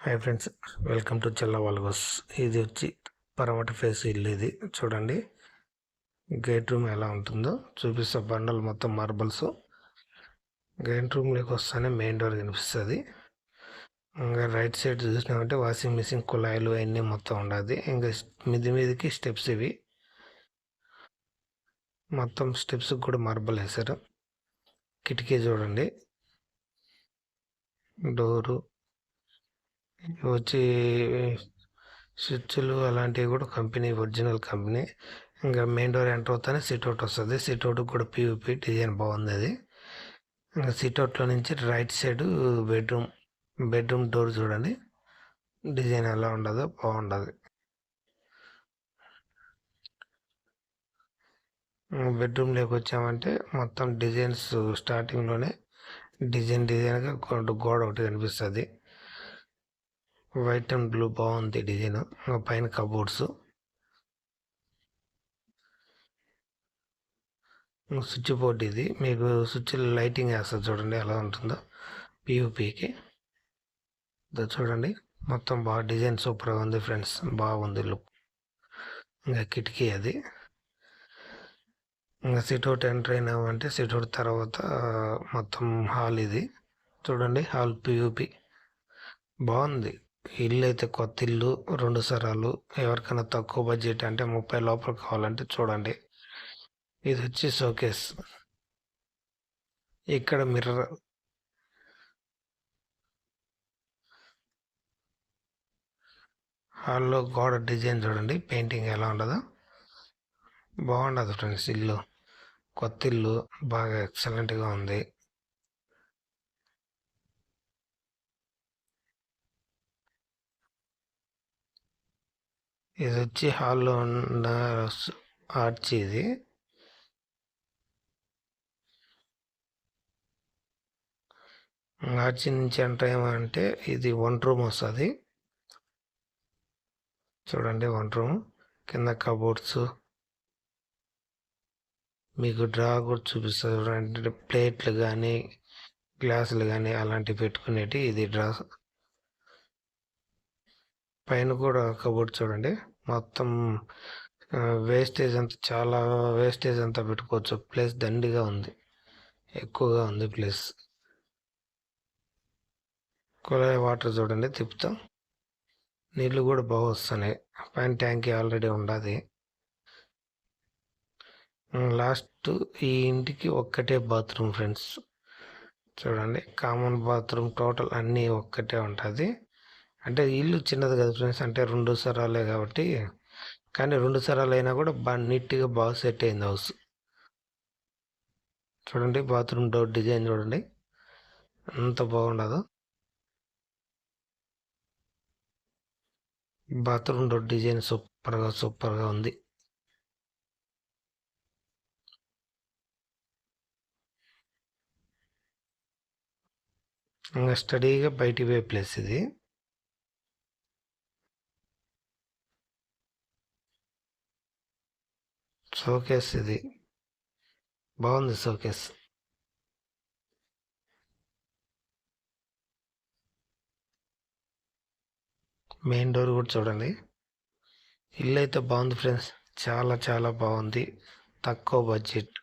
Hi friends welcome to చెల్ల వాల్గోస్. ఇది వచ్చి పరమటి ఫేస్ ఇల్లు ఇది. చూడండి గేట్ రూమ్ ఎలా ఉంటుందో చూపిస్తా. బండలు మొత్తం మార్బల్స్ గేట్ రూమ్లోకి వస్తానే మెయిన్ డోర్ కనిపిస్తుంది. ఇంకా రైట్ సైడ్ చూసినామంటే వాషింగ్ మిషన్ కుళాయిలు అవన్నీ మొత్తం ఉండదు. ఇంకా మిది మీదకి స్టెప్స్ ఇవి. మొత్తం స్టెప్స్ కూడా మార్బల్ వేశారు. కిటికీ చూడండి. డోరు వచ్చి స్విచ్లు అలాంటివి కూడా కంపెనీ ఒరిజినల్ కంపెనీ. ఇంకా మెయిన్ డోర్ ఎంటర్ అవుతానే సిట్అవుట్ వస్తుంది. సిట్ అవుట్ కూడా పీవీపీ డిజైన్ బాగుంది అది. ఇంకా సిట్అవుట్లో నుంచి right side bedroom bedroom door చూడండి. డిజైన్ ఎలా ఉండదో బాగుండదు. బెడ్రూమ్లోకి వచ్చామంటే మొత్తం డిజైన్స్ స్టార్టింగ్లోనే డిజైన్ డిజైన్గా గోడ ఒకటి కనిపిస్తుంది. వైట్ అండ్ బ్లూ బాగుంది డిజైన్. పైన కబోర్డ్స్. స్విచ్ బోర్డ్ ఇది. మీకు స్విచ్ లైటింగ్ వేస్తుంది చూడండి ఎలా ఉంటుందో. పియూపీకి చూడండి. మొత్తం బాగా డిజైన్ సూపర్గా ఉంది ఫ్రెండ్స్. బాగుంది లుక్. ఇంకా కిటికీ అది. ఇంకా సిట్అవుట్ ఎంటర్ అయినామంటే సిట్అవుట్ తర్వాత మొత్తం హాల్ ఇది. చూడండి హాల్ పియూపి బాగుంది. ఇల్లు అయితే కొత్త ఇల్లు రెండు సరాలు ఎవరికైనా తక్కువ బడ్జెట్ అంటే ముప్పై లోపల కావాలంటే చూడండి. ఇది వచ్చి షోకేస్. ఇక్కడ మిర్రర్. హాల్లో గోడ డిజైన్ చూడండి పెయింటింగ్ ఎలా ఉండదు. బాగుండదు ఫ్రెండ్స్ ఇల్లు. కొత్త ఇల్లు బాగా ఎక్సలెంట్గా ఉంది. ఇది వచ్చి హాల్లో ఉన్న ఆర్చ్ ఇది. ఆర్చి నుంచి ఎంటర్ ఏమంటే ఇది వన్ రూమ్ వస్తుంది. చూడండి వన్ రూమ్. కింద కబోర్డ్స్. మీకు డ్రా కూడా చూపిస్తుంది చూడండి ప్లేట్లు కానీ గ్లాసులు కానీ అలాంటివి పెట్టుకునేటి ఇది డ్రా పైన కూడా కబోర్డ్ చూడండి. మొత్తం వేస్టేజ్ అంతా చాలా వేస్టేజ్ అంతా పెట్టుకోవచ్చు. ప్లేస్ దండిగా ఉంది. ఎక్కువగా ఉంది ప్లేస్ కుళాయి వాటర్ చూడండి తిప్పుతాం. నీళ్ళు కూడా బాగా వస్తున్నాయి. పైన ట్యాంకీ ఆల్రెడీ ఉండదు. లాస్ట్ ఈ ఇంటికి ఒక్కటే బాత్రూమ్ ఫ్రెండ్స్ చూడండి కామన్ బాత్రూమ్ టోటల్ అన్నీ ఒక్కటే ఉంటుంది. అంటే ఇల్లు చిన్నది కదా ఫ్రెండ్స్ అంటే రెండు సరాలే కాబట్టి. కానీ రెండు సరాలు అయినా కూడా బాగా నీట్గా బాగా సెట్ అయింది హౌస్. చూడండి బాత్రూమ్ డోర్ డిజైన్ చూడండి. అంత బాగుండదు. బాత్రూమ్ డోర్ డిజైన్ సూపర్గా సూపర్గా ఉంది. ఇంకా స్టడీగా బయటికి పోయే ప్లేస్ ఇది. షోకేస్ ఇది. బాగుంది షోకేస్ మెయిన్ డోర్ కూడా చూడండి. ఇల్లు అయితే బాగుంది ఫ్రెండ్స్ చాలా చాలా బాగుంది. తక్కువ బడ్జెట్